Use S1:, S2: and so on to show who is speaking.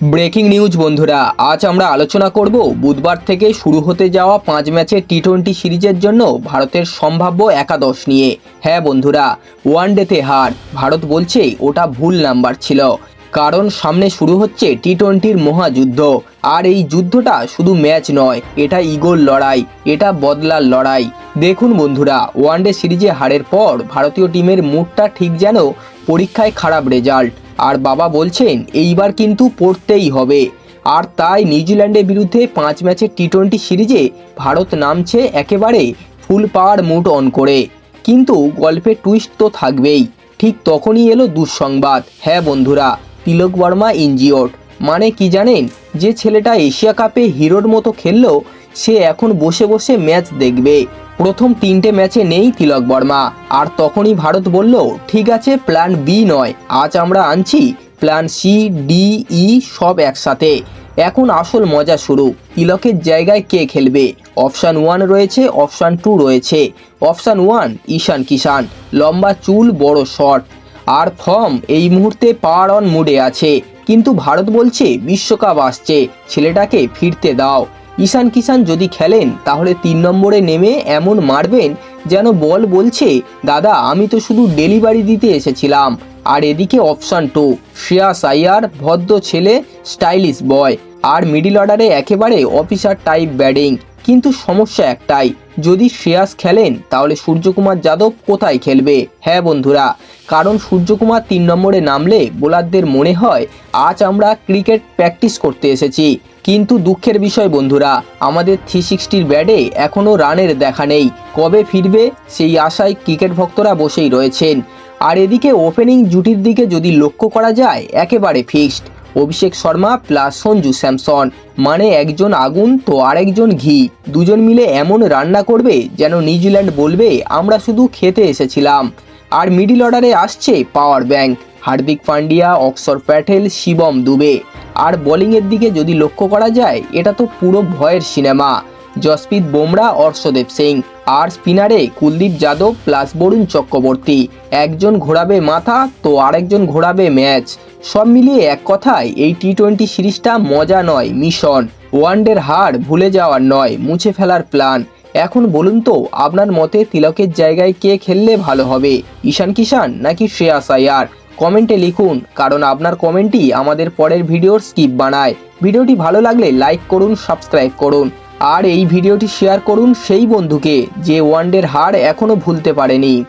S1: Breaking news, বন্ধুরা। আজ আমরা আলোচনা করব বুধবার থেকে শুরু হতে যাওয়া পাঁচ ম্যাচের টি টোয়েন্টি সিরিজের জন্য ভারতের সম্ভাব্য একাদশ নিয়ে। হ্যাঁ বন্ধুরা ওয়ানডেতে হার। ভারত বলছে ওটা ভুল নাম্বার ছিল, কারণ সামনে শুরু হচ্ছে টি টোয়েন্টির মহাযুদ্ধ। আর এই যুদ্ধটা শুধু ম্যাচ নয়, এটা ইগোর লড়াই, এটা বদলার লড়াই। দেখুন, বন্ধুরা ওয়ানডে সিরিজে হারের পর ভারতীয় টিমের মুডটা ঠিক যেন পরীক্ষায় খারাপ রেজাল্ট। আর বাবা বলছেন, এইবার কিন্তু পড়তেই হবে। আর তাই নিউজিল্যান্ডের বিরুদ্ধে পাঁচ ম্যাচের টি টোয়েন্টি সিরিজে ভারত নামছে একেবারে ফুল পাওয়ার মুড অন করে। কিন্তু গল্পের টুইস্ট তো থাকবেই। ঠিক তখনই এলো দুঃসংবাদ। হ্যাঁ বন্ধুরা, তিলক বর্মা ইনজিওর্ড মানে কি জানেন, যে ছেলেটা এশিয়া কাপে হিরোর মতো খেললো সে এখন বসে বসে ম্যাচ দেখবে। প্রথম তিনটে ম্যাচে নেই তিলক বর্মা। আর তখনই ভারত বলল, ঠিক আছে প্ল্যান বি নয়। আজ আমরা আনছি প্ল্যান সি ডি ই সব একসাথে। এখন আসল মজা শুরু। তিলকের জায়গায় কে খেলবে? অপশান ওয়ান রয়েছে অপশান টু রয়েছে। অপশান ওয়ান ঈশান কিষান লম্বা চুল, বড় শট আর ফর্ম এই মুহূর্তে পাওয়ার অন মুডে আছে। কিন্তু ভারত বলছে, বিশ্বকাপ আসছে। ছেলেটাকে ফিরতে দাও। ঈশান কিষান যদি খেলেন, তাহলে তিন নম্বরে নেমে এমন মারবেন যেন বল বলছে, দাদা, আমি তো শুধু ডেলিভারি দিতে এসেছিলাম। আর এদিকে অপশান টু শ্রেয়াস আইয়ার ভদ্র ছেলে স্টাইলিশ বয় আর মিডিল অর্ডারে একেবারে অফিসার টাইপ ব্যাটিং কিন্তু সমস্যা একটাই, যদি শ্রেয়াস খেলেন, তাহলে সূর্যকুমার যাদব কোথায় খেলবে? হ্যাঁ বন্ধুরা, কারণ সূর্যকুমার তিন নম্বরে নামলে বোলারদের মনে হয়, আজ আমরা ক্রিকেট প্র্যাকটিস করতে এসেছি। কিন্তু দুঃখের বিষয় বন্ধুরা, আমাদের থ্রি সিক্সটির ব্যাটে এখনও রানের দেখা নেই। কবে ফিরবে, সেই আশায় ক্রিকেট ভক্তরা বসেই রয়েছেন। আর এদিকে ওপেনিং জুটির দিকে যদি লক্ষ্য করা যায়, একেবারে ফিক্সড অভিষেক শর্মা প্লাস সঞ্জু স্যামসন। মানে একজন আগুন তো আরেকজন ঘি। দুজন মিলে এমন রান্না করবে যেন নিউজিল্যান্ড বলবে, আমরা শুধু খেতে এসেছিলাম। আর মিডিল অর্ডারে আসছে পাওয়ার ব্যাংক। হার্দিক পান্ডিয়া অক্সর প্যাটেল, শিবম দুবে। আর বোলিংয়ের দিকে যদি লক্ষ্য করা যায়, এটা তো পুরো ভয়ের সিনেমা। জসপ্রীত বোমরা, অর্শদেব সিং। আর স্পিনারে কুলদীপ যাদব প্লাস বরুণ চক্রবর্তী। একজন ঘোরাবে মাথা, তো আরেকজন ঘোরাবে ম্যাচ। সব মিলিয়ে এক কথায়, এই টি টোয়েন্টি সিরিজটা মজা নয়, মিশন। ওয়ানডের হার ভুলে যাওয়ার নয়, মুছে ফেলার প্ল্যান। এখন বলুন তো, আপনার মতে তিলকের জায়গায় কে খেললে ভালো হবে? ঈশান কিষান নাকি শ্রেয়াস আয়ার? কমেন্টে লিখুন, কারণ আপনার কমেন্টই আমাদের পরের ভিডিওর স্কিপ বানায়। ভিডিওটি ভালো লাগলে লাইক করুন, সাবস্ক্রাইব করুন। আর এই ভিডিওটি শেয়ার করুন সেই বন্ধুকে যে ওয়ানডের হার এখনও ভুলতে পারেনি।